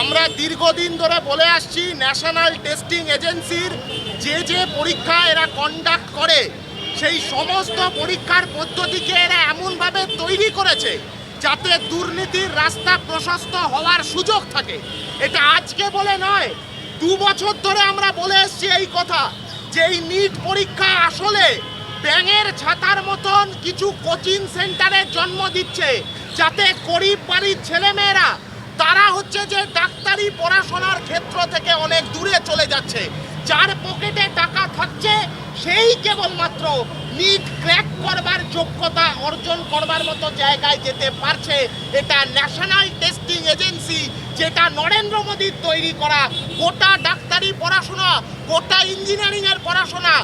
আমরা দীর্ঘদিন ধরে বলে আসছি ন্যাশনাল টেস্টিং এজেন্সির যে যে পরীক্ষা এরা কন্ডাক্ট করে, সেই সমস্ত পরীক্ষার পদ্ধতিকে এরা এমনভাবে তৈরি করেছে যাতে দুর্নীতির রাস্তা প্রশস্ত হওয়ার সুযোগ থাকে। এটা আজকে বলে নয়, দু বছর ধরে আমরা বলে এসছি এই কথা যে এই নিট পরীক্ষা আসলে ব্যাঙের ছাতার মতন কিছু কোচিং সেন্টারের জন্ম দিচ্ছে, যাতে গরিব বাড়ির ছেলেমেয়েরা তারা হচ্ছে যে ডাক্তারি পড়াশোনার ক্ষেত্র থেকে অনেক দূরে চলে যাচ্ছে। যার পকেটে টাকা থাকছে, সেই কেবলমাত্র নিট ক্র্যাক করবার যোগ্যতা অর্জন করবার মতো জায়গায় যেতে পারছে। এটা ন্যাশনাল টেস্টিং এজেন্সি, যেটা নরেন্দ্র মোদীর তৈরি করা। গোটা ডাক্তারি পড়াশোনা, গোটা ইঞ্জিনিয়ারিংয়ের পড়াশোনা,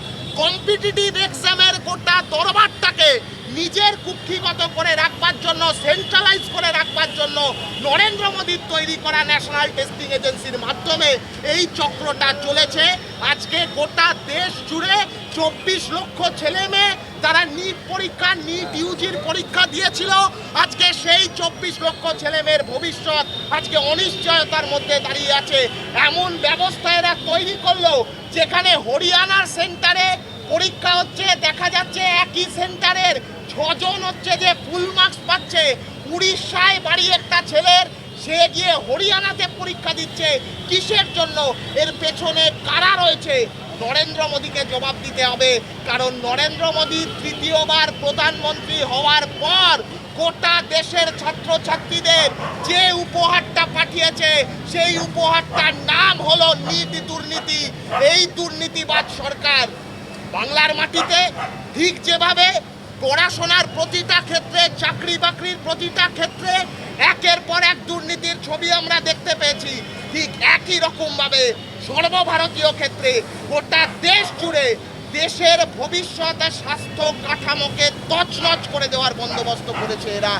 কম্পিটিটিভ এক্সামের গোটা দরবারটাকে নিজের কুক্ষিগত করে রাখবার জন্য সেন্ট্রালাইজ করে রাখবার জন্য নরেন্দ্র মোদীর তৈরি করা ন্যাশনাল টেস্টিং এজেন্সির মাধ্যমে এই চক্রটা চলেছে। আজকে গোটা দেশ জুড়ে চব্বিশ লক্ষ ছেলে মেয়ে তারা নিট পরীক্ষা নিট ইউজির পরীক্ষা দিয়েছিল, আজকে সেই চব্বিশ লক্ষ ছেলে মেয়ের ভবিষ্যৎ আজকে অনিশ্চয়তার মধ্যে দাঁড়িয়ে আছে। এমন ব্যবস্থা এরা তৈরি করল, যেখানে হরিয়ানার সেন্টারে পরীক্ষা হচ্ছে, দেখা যাচ্ছে একই সেন্টারের ছজন হচ্ছে যে ফুল মার্কস পাচ্ছে। উড়িষ্যায় বাড়ি একটা ছেলের, সে গিয়ে হরিয়ানাতে পরীক্ষা দিচ্ছে। কিসের জন্য? এর পেছনে কারা রয়েছে? নরেন্দ্র মোদীকে জবাব দিতে হবে। কারণ নরেন্দ্র মোদী তৃতীয়বার প্রধানমন্ত্রী হওয়ার পর গোটা দেশের ছাত্রছাত্রীদের যে উপহারটা পাঠিয়েছে, সেই উপহারটার নাম হলো নীতি দুর্নীতি। এই দুর্নীতিবাদ সরকার বাংলার মাটিতে ঠিক যেভাবে পড়াশোনার প্রতিটা ক্ষেত্রে, চাকরি বাকরির প্রতিটা ক্ষেত্রে একের পর এক দুর্নীতির ছবি আমরা দেখতে পেয়েছি। ঠিক একই রকমভাবে সর্বভারতীয় ক্ষেত্রে গোটা দেশ জুড়ে দেশের ভবিষ্যৎ স্বাস্থ্য কাঠামোকে তছনছ করে দেওয়ার বন্দোবস্ত করেছে এরা।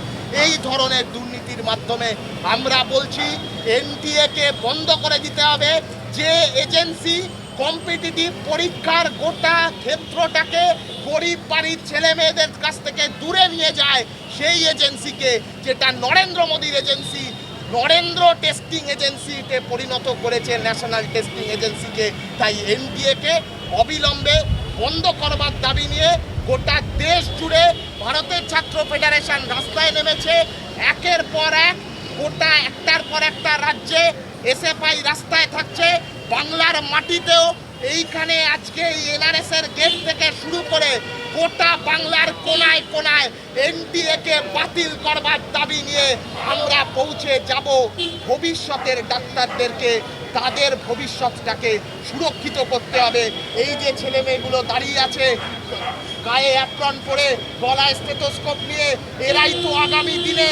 এই ধরনের দুর্নীতির মাধ্যমে আমরা বলছি এনটিএকে বন্ধ করে দিতে হবে। যে এজেন্সি কম্পিটিটিভ পরীক্ষার গোটা ক্ষেত্রটাকে গরিব বাড়ির ছেলে মেয়েদের কাছ থেকে দূরে নিয়ে যায় সেই এজেন্সিকে, যেটা নরেন্দ্র মোদীর এজেন্সি। নরেন্দ্র টেস্টিং এজেন্সিতে পরিণত করেছে ন্যাশনাল টেস্টিং এজেন্সিকে। তাই এনডিএকে অবিলম্বে বন্ধ করবার দাবি নিয়ে গোটা দেশ জুড়ে ভারতের ছাত্র ফেডারেশন রাস্তায় নেমেছে। একের পর এক, গোটা একটার পর একটা রাজ্যে এসএফআই রাস্তায় থাকছে। বাংলার মাটিতেও এইখানে আজকে এই এনআরএস এর গেট থেকে শুরু করে গোটা বাংলার কোনায় কোনায় এনডিএ কে বাতিল করবার দাবি নিয়ে আমরা পৌঁছে যাব। ভবিষ্যতের ডাক্তারদেরকে, তাদের ভবিষ্যৎটাকে সুরক্ষিত করতে হবে। এই যে ছেলে মেয়েগুলো দাঁড়িয়ে আছে, গায়ে অ্যাপ্রন পরে গলায় স্টেথোস্কোপ নিয়ে, এরাই তো আগামী দিনে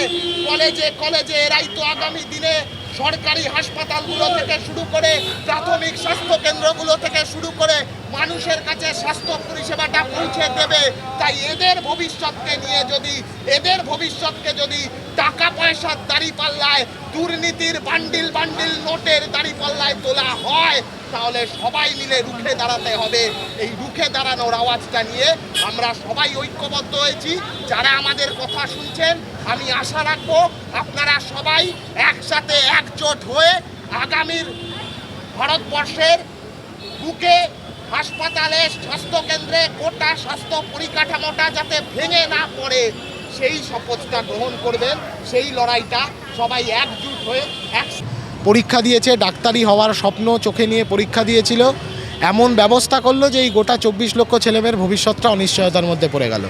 কলেজে কলেজে এরাই তো আগামী দিনে সরকারি হাসপাতালগুলো থেকে শুরু করে প্রাথমিক স্বাস্থ্য কেন্দ্রগুলো থেকে শুরু করে মানুষের কাছে স্বাস্থ্য পরিষেবাটা পৌঁছে দেবে। তাই এদের ভবিষ্যৎকে নিয়ে যদি, এদের ভবিষ্যৎকে যদি টাকা পয়সার দাঁড়িপাল্লায় দুর্নীতির বান্ডিল বান্ডিল নোটের দাঁড়িপাল্লায় তোলা হয় তাহলে সবাই মিলে রুখে দাঁড়াতে হবে। এই রুখে দাঁড়ানোর আওয়াজটা নিয়ে আমরা সবাই ঐক্যবদ্ধ হয়েছি। যারা আমাদের কথা শুনছেন, আমি আশা রাখব আপনারা সবাই একসাথে একজোট হয়ে আগামীর ভারতবর্ষের বুকে হাসপাতালে স্বাস্থ্যকেন্দ্রে গোটা স্বাস্থ্য পরিকাঠামোটা যাতে ভেঙে না পড়ে, সেই শপথটা গ্রহণ করবেন। সেই লড়াইটা সবাই একজুট হয়ে পরীক্ষা দিয়েছে, ডাক্তারি হওয়ার স্বপ্ন চোখে নিয়ে পরীক্ষা দিয়েছিল। এমন ব্যবস্থা করল যে এই গোটা চব্বিশ লক্ষ ছেলেমেয়ের ভবিষ্যৎটা অনিশ্চয়তার মধ্যে পড়ে গেল।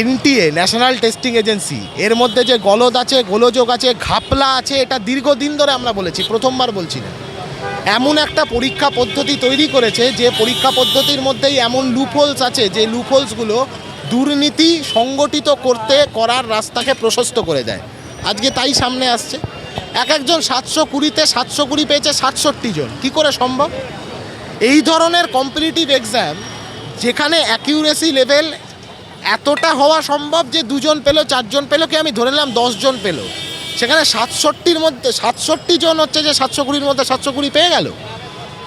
এনটিএ ন্যাশনাল টেস্টিং এজেন্সি এর মধ্যে যে গলদ আছে, গোলযোগ আছে, ঘাপলা আছে, এটা দীর্ঘদিন ধরে আমরা বলেছি, প্রথমবার বলছি না। এমন একটা পরীক্ষা পদ্ধতি তৈরি করেছে যে পরীক্ষা পদ্ধতির মধ্যেই এমন লুপহোলস আছে, যে লুপহোলসগুলো দুর্নীতি সংগঠিত করতে করার রাস্তাকে প্রশস্ত করে দেয়। আজকে তাই সামনে আসছে। এক একজন সাতশো কুড়িতে সাতশো কুড়ি পেয়েছে সাতষট্টি জন। কী করে সম্ভব? এই ধরনের কম্পিটিটিভ এক্সাম যেখানে অ্যাকিউরেসি লেভেল এতটা হওয়া সম্ভব যে দুজন পেল, চারজন পেল, কি আমি ধরে নিলাম দশজন পেল। সেখানে সাতষট্টির মধ্যে, সাতষট্টি জন হচ্ছে যে সাতশো কুড়ির মধ্যে সাতশো কুড়ি পেয়ে গেল।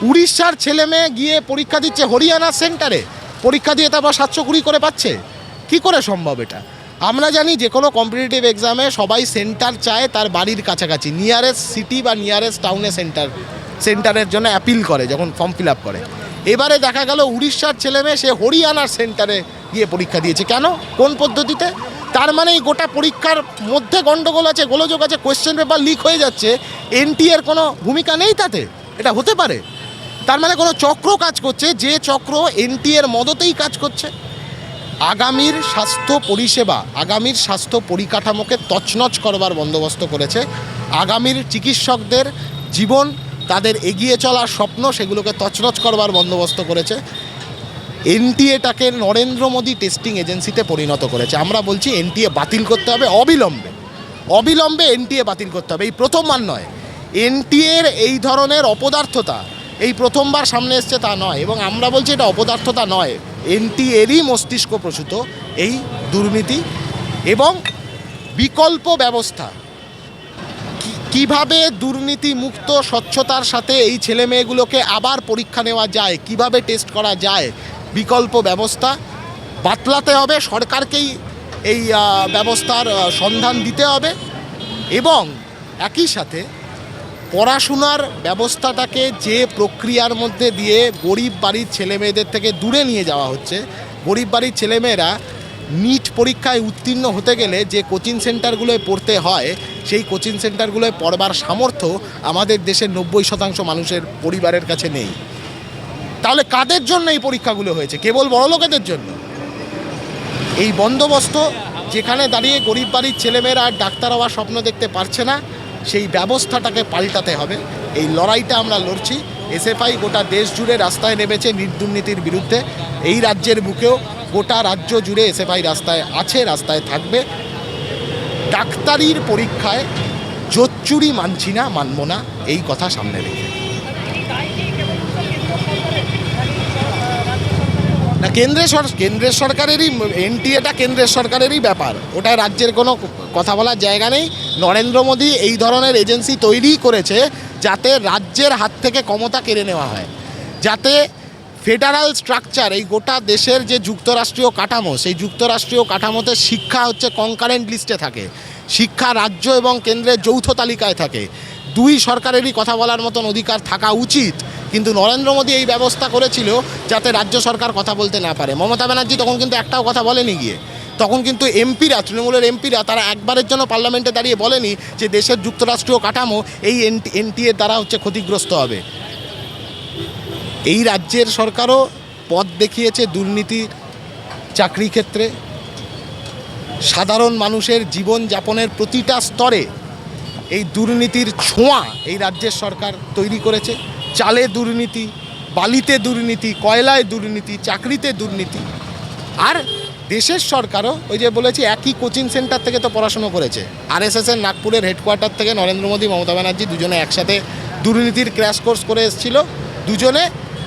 উড়িষ্যার ছেলে মেয়ে গিয়ে পরীক্ষা দিচ্ছে হরিয়ানা সেন্টারে। পরীক্ষা দিয়ে তারপর সাতশো কুড়ি করে পাচ্ছে। কি করে সম্ভব এটা? আমরা জানি যে কোনো কম্পিটিটিভ এক্সামে সবাই সেন্টার চায় তার বাড়ির কাছাকাছি নিয়ারেস্ট সিটি বা নিয়ারেস্ট টাউনে সেন্টার সেন্টারের জন্য অ্যাপিল করে, যখন ফর্ম ফিল আপ করে। এবারে দেখা গেল উড়িষ্যার ছেলে মেয়ে, সে হরিয়ানার সেন্টারে গিয়ে পরীক্ষা দিয়েছে। কেন? কোন পদ্ধতিতে? তার মানে এই গোটা পরীক্ষার মধ্যে গণ্ডগোল আছে, গোলযোগ আছে কোয়েশ্চেন পেপার লিক হয়ে যাচ্ছে এনটি এর কোনো ভূমিকা নেই তাতে? এটা হতে পারে। তার মানে কোনো চক্র কাজ করছে, যে চক্র এনটি এর মদতেই কাজ করছে। আগামীর স্বাস্থ্য পরিষেবা, আগামীর স্বাস্থ্য পরিকাঠামোকে তছনছ করবার বন্দোবস্ত করেছে। আগামীর চিকিৎসকদের জীবন, তাদের এগিয়ে চলার স্বপ্ন সেগুলোকে তছনছ করবার বন্দোবস্ত করেছে। এনটিএটাকে নরেন্দ্র মোদী টেস্টিং এজেন্সিতে পরিণত করেছে। আমরা বলছি এনটিএ বাতিল করতে হবে অবিলম্বে। অবিলম্বে এনটিএ বাতিল করতে হবে। এই প্রথমবার নয়। এনটিএর এই ধরনের অপদার্থতা, এই প্রথমবার সামনে এসছে তা নয়। এবং আমরা বলছি এটা অপদার্থতা নয়। এনটিএরই মস্তিষ্ক প্রসূত, এই দুর্নীতি এবং বিকল্প ব্যবস্থা। কীভাবে দুর্নীতি মুক্ত স্বচ্ছতার সাথে এই ছেলে মেয়েগুলোকে আবার পরীক্ষা নেওয়া যায়, কীভাবে টেস্ট করা যায়, বিকল্প ব্যবস্থা বাতলাতে হবে, সরকারকেই এই ব্যবস্থার সন্ধান দিতে হবে এবং একই সাথে পড়াশোনার ব্যবস্থাটাকে যে প্রক্রিয়ার মধ্যে দিয়ে গরিব বাড়ির ছেলে মেয়েদের থেকে দূরে নিয়ে যাওয়া হচ্ছে, গরিব বাড়ির ছেলেমেয়েরা নিট পরীক্ষায় উত্তীর্ণ হতে গেলে যে কোচিং সেন্টারগুলোয় পড়তে হয়, সেই কোচিং সেন্টারগুলোয় পড়বার সামর্থ্য আমাদের দেশের নব্বই শতাংশ মানুষের পরিবারের কাছে নেই। তাহলে কাদের জন্য এই পরীক্ষাগুলো হয়েছে? কেবল বড় লোকেদের জন্য? এই বন্দোবস্ত যেখানে দাঁড়িয়ে গরিব বাড়ির ছেলেমেয়েরা আর ডাক্তার হওয়ার স্বপ্ন দেখতে পারছে না সেই ব্যবস্থাটাকে পাল্টাতে হবে। এই লড়াইটা আমরা লড়ছি। এসএফআই গোটা দেশ জুড়ে রাস্তায় নেমেছে নির্দুর্নীতির বিরুদ্ধে। এই রাজ্যের বুকেও গোটা রাজ্য জুড়ে এসএফআই রাস্তায় আছে, রাস্তায় থাকবে। ডাক্তারির পরীক্ষায় জোচ্চুরি মানছি না, মানব না, এই কথা সামনে রেখে। না, কেন্দ্রের সর, কেন্দ্রের সরকারেরই এনটিএটা কেন্দ্রের সরকারেরই ব্যাপার। ওটা রাজ্যের কোনো কথা বলার জায়গা নেই। নরেন্দ্র মোদী এই ধরনের এজেন্সি তৈরি করেছে যাতে রাজ্যের হাত থেকে ক্ষমতা কেড়ে নেওয়া হয়। যাতে ফেডারাল স্ট্রাকচার, এই গোটা দেশের যে যুক্তরাষ্ট্রীয় কাঠামো, সেই যুক্তরাষ্ট্রীয় কাঠামোতে শিক্ষা হচ্ছে কনকারেন্ট লিস্টে থাকে। শিক্ষা রাজ্য এবং কেন্দ্রের যৌথ তালিকায় থাকে। দুই সরকারেরই কথা বলার মতন অধিকার থাকা উচিত। কিন্তু নরেন্দ্র মোদী এই ব্যবস্থা করেছিল যাতে রাজ্য সরকার কথা বলতে না পারে। মমতা ব্যানার্জি তখন কিন্তু একটাও কথা বলেনি গিয়ে। তখন কিন্তু এমপিরা, তৃণমূলের এমপিরা তারা একবারের জন্য পার্লামেন্টে দাঁড়িয়ে বলেনি যে দেশের যুক্তরাষ্ট্রীয় কাঠামো এই এনটিএ দ্বারা হচ্ছে ক্ষতিগ্রস্ত হবে। এই রাজ্যের সরকারও পথ দেখিয়েছে দুর্নীতির চাকরি ক্ষেত্রে। সাধারণ মানুষের জীবন যাপনের প্রতিটা স্তরে এই দুর্নীতির ছোঁয়া এই রাজ্যের সরকার তৈরি করেছে। চালে দুর্নীতি, বালিতে দুর্নীতি, কয়লায় দুর্নীতি, চাকরিতে দুর্নীতি। আর দেশের সরকারও ওই যে বলেছি, একই কোচিং সেন্টার থেকে তো পড়াশুনো করেছে। আরএসএস এর নাগপুরের হেডকোয়ার্টার থেকে নরেন্দ্র মোদী, মমতা ব্যানার্জি দুজনে একসাথে দুর্নীতির ক্র্যাশ কোর্স করে এসেছিল। দুজনে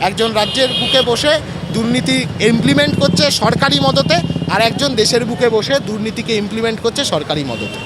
একজন রাজ্যের বুকে বসে দুর্নীতি ইমপ্লিমেন্ট করছে সরকারি মদতে, আর একজন দেশের বুকে বসে দুর্নীতিকে ইমপ্লিমেন্ট করছে সরকারি মদতে।